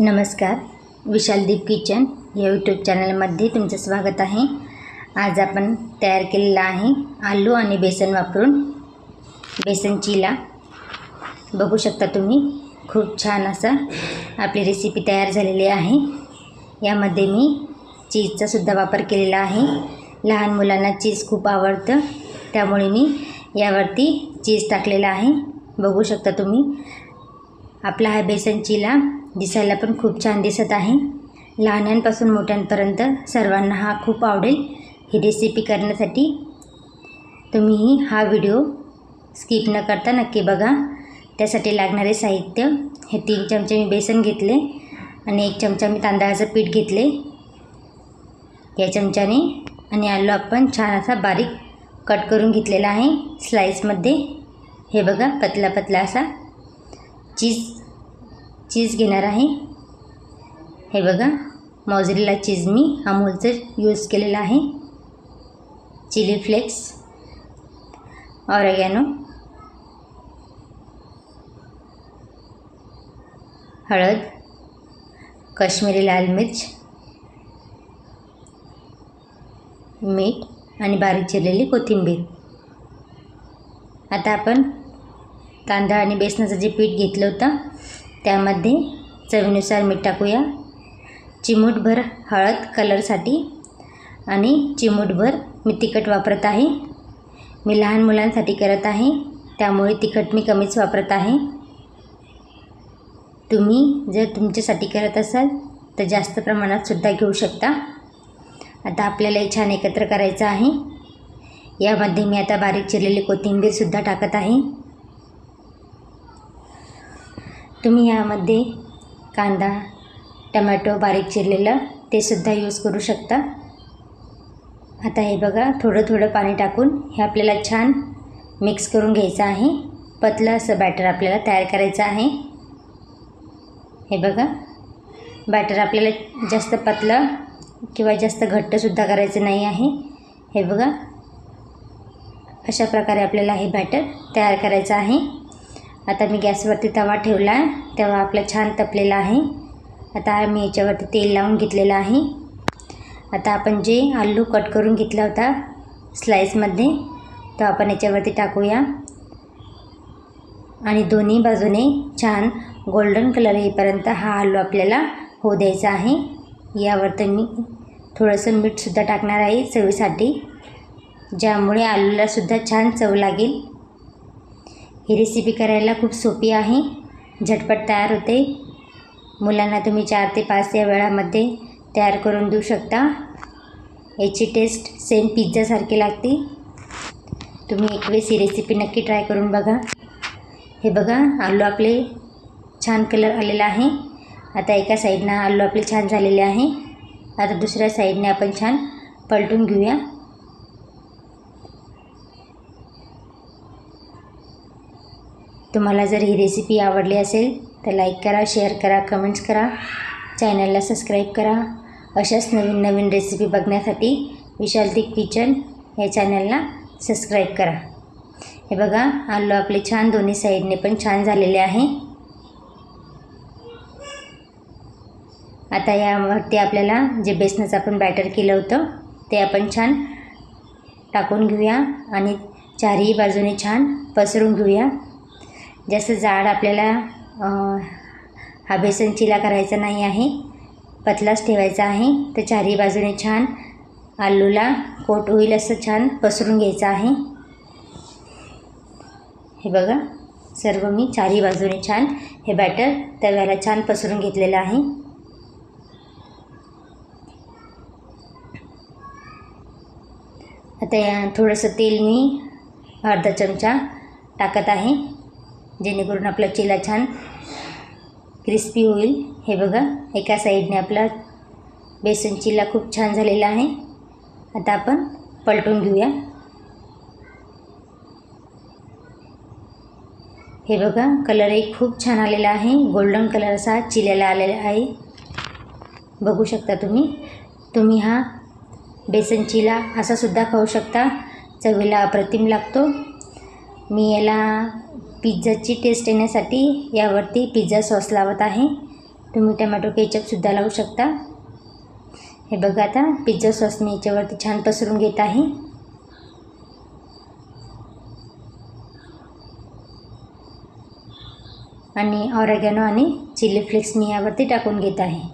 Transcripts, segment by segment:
नमस्कार विशालदीप किचन या यूट्यूब चॅनलमध्ये तुमचं स्वागत आहे. आज आपण तयार केलेला आहे आलू आणि बेसन वापरून. बेसन चिला. बघू शकता तुम्ही खूप छान असा आपली रेसिपी तयार झालेली आहे. यामध्ये मी चीजचा सुद्धा वापर केलेला आहे. लहान मुलांना चीज खूप आवडतं त्यामुळे मी यावरती चीज टाकलेला आहे. बघू शकता तुम्ही आपला हा बेसन चिला दिसायला पण खूप छान दिसत आहे. लहानांपासून मोठ्यांपर्यंत सर्वांना हा खूप आवडेल. ही रेसिपी करण्यासाठी तुम्हीही हा व्हिडिओ स्किप न करता नक्की बघा. त्यासाठी लागणारे साहित्य हे तीन चमचे मी बेसन घेतले आणि एक चमचा मी तांदळाचं पीठ घेतले. या चमच्याने आणि आलू आपण छान असा बारीक कट करून घेतलेला आहे स्लाईसमध्ये हे बघा पतला पतला असा चीज चीज घेणार आहे. हे बघा मॉझरेला चीज मी अमूलचं यूज केलेलं आहे. चिली फ्लेक्स ऑरेगॅनो हळद काश्मीरी लाल मिर्च मीठ आणि बारीक चिरलेली कोथिंबीर. आता आपण कांदा आणि बेसनाचं जे पीठ घेतलं होतं त्यामध्ये चवीनुसार मीठ टाकूया. चिमूटभर हळद कलरसाठी आणि चिमूटभर मी तिखट वापरत आहे. मी लहान मुलांसाठी करत आहे त्यामुळे तिखट मी कमीच वापरत आहे. तुम्ही जर तुमच्यासाठी करत असाल तर जास्त प्रमाणात सुद्धा घेऊ शकता. आता आपल्याला हे छान एकत्र करायचं आहे. यामध्ये मी आता बारीक चिरलेली कोथिंबीरसुद्धा टाकत आहे. तुम्ही यामध्ये कांदा टमॅटो बारीक चिरलेलं ते सुद्धा यूज करू शकता. आता हे बघा थोडं थोडं पाणी टाकून हे आपल्याला छान मिक्स करून घ्यायचं आहे. पतलं असं बॅटर आपल्याला तयार करायचं आहे. हे बघा बॅटर आपल्याला जास्त पतलं किंवा जास्त घट्टसुद्धा करायचं नाही आहे. हे बघा अशा प्रकारे आपल्याला हे बॅटर तयार करायचं आहे. आता मी गॅसवरती तवा ठेवला. तेव्हा आपला छान तपलेला आहे. आता मी याच्यावरती तेल लावून घेतलेलं आहे. आता आपण जे आलू कट करून घेतला होता स्लाईसमध्ये तो आपण याच्यावरती टाकूया. आणि दोन्ही बाजूने छान गोल्डन कलर येईपर्यंत हा आलू आपल्याला होऊ द्यायचा आहे. यावरती मी थोडंसं मीठसुद्धा टाकणार आहे चवीसाठी ज्यामुळे आलूलासुद्धा छान चव लागेल. ही रेसिपी करायला खूप सोपी आहे. झटपट तयार होते. मुलांना तुम्ही चार ते पाच या वेळामध्ये तयार करून देऊ शकता. याची टेस्ट सेम पिझ्झासारखी लागते. तुम्ही एक वेळेस ही रेसिपी नक्की ट्राय करून बघा. हे बघा आलू आपले छान कलर आलेला आहे. आता एका साईडनं आलू आपले छान झालेले आहे. आता दुसऱ्या साईडने आपण छान पलटून घेऊया. तुम्हाला जर ही रेसिपी आवडली असेल तर लाईक करा शेअर करा कमेंट्स करा. चॅनलला सबस्क्राईब करा. अशाच नवीन नवीन रेसिपी बघण्यासाठी विशालतिक किचन या चॅनलला सबस्क्राईब करा. हे बघा आलू आपले छान दोन्ही साईडने पण छान झालेले आहे. आता यावरती आपल्याला जे बेसनाचं आपण बॅटर केलं होतं ते आपण छान टाकून घेऊया आणि चारही बाजूने छान पसरून घेऊया. जास्त जाड आपल्याला हा बेसन चिला करायचा नाही आहे. पतलाच ठेवायचा आहे. तर चारही बाजूने छान आलूला कोट होईल असं छान पसरून घ्यायचं आहे. हे बघा सर्व मी चारही बाजूने छान हे बॅटर तव्याला छान पसरून घेतलेलं आहे. आता या थोडंसं तेल मी अर्धा चमचा टाकत आहे. जेणेकरून आपला चिला छान क्रिस्पी होईल. हे बघा एका साईडने आपला बेसन चिला खूप छान झालेला आहे. आता आपण पलटून घेऊया. हे बघा कलरही खूप छान आलेला आहे. गोल्डन कलर असा चिल्याला आलेला आहे. बघू शकता तुम्ही. तुम्ही हा बेसन चिला असासुद्धा खाऊ शकता. चवीला अप्रतिम लागतो. मी याला पिझ्झाची टेस्ट येण्यासाठी यावरती पिझ्झा सॉस लावत आहे. तुम्ही टमॅटो केचपसुद्धा लावू शकता. हे बघा आता पिझ्झा सॉस मी याच्यावरती छान पसरून घेत आहे. आणि ऑरेगॅनो आणि चिली फ्लेक्स मी यावरती टाकून घेत आहे.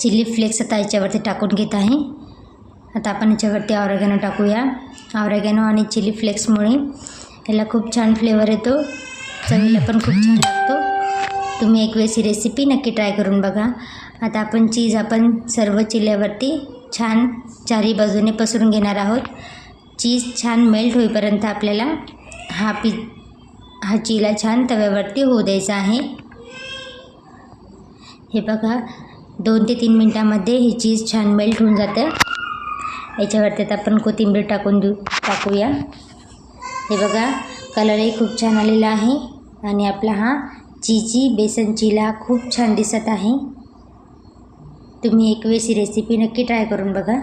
चिली फ्लेक्स आता याच्यावरती टाकून घेत आहे. आता आपण याच्यावरती ऑरेगॅनो टाकूया. ऑरेगॅनो आणि चिली फ्लेक्समुळे याला खूप छान फ्लेवर येतो. चवीला पण खूप छान लागतो. तुम्ही एक वेळेस ही रेसिपी नक्की ट्राय करून बघा. आता आपण चीज आपण सर्व चिल्यावरती छान चारी बाजूने पसरून घेणार आहोत. चीज छान मेल्ट होईपर्यंत आपल्याला हा पी हा चिला छान तव्यावरती होऊ द्यायचा आहे. हे बघा. दोन ते तीन मिनटामध्ये ही चीज छान मेल्ट होऊन जाते. याच्यावरती आता आपण कोथिंबीर टाकून देऊ टाकूया. हे बघा कलरही खूप छान आलेला आहे. आणि आपला हा चीजी बेसन चिला खूप छान दिसत आहे. तुम्ही एक वेळेस ही रेसिपी नक्की ट्राय करून बघा.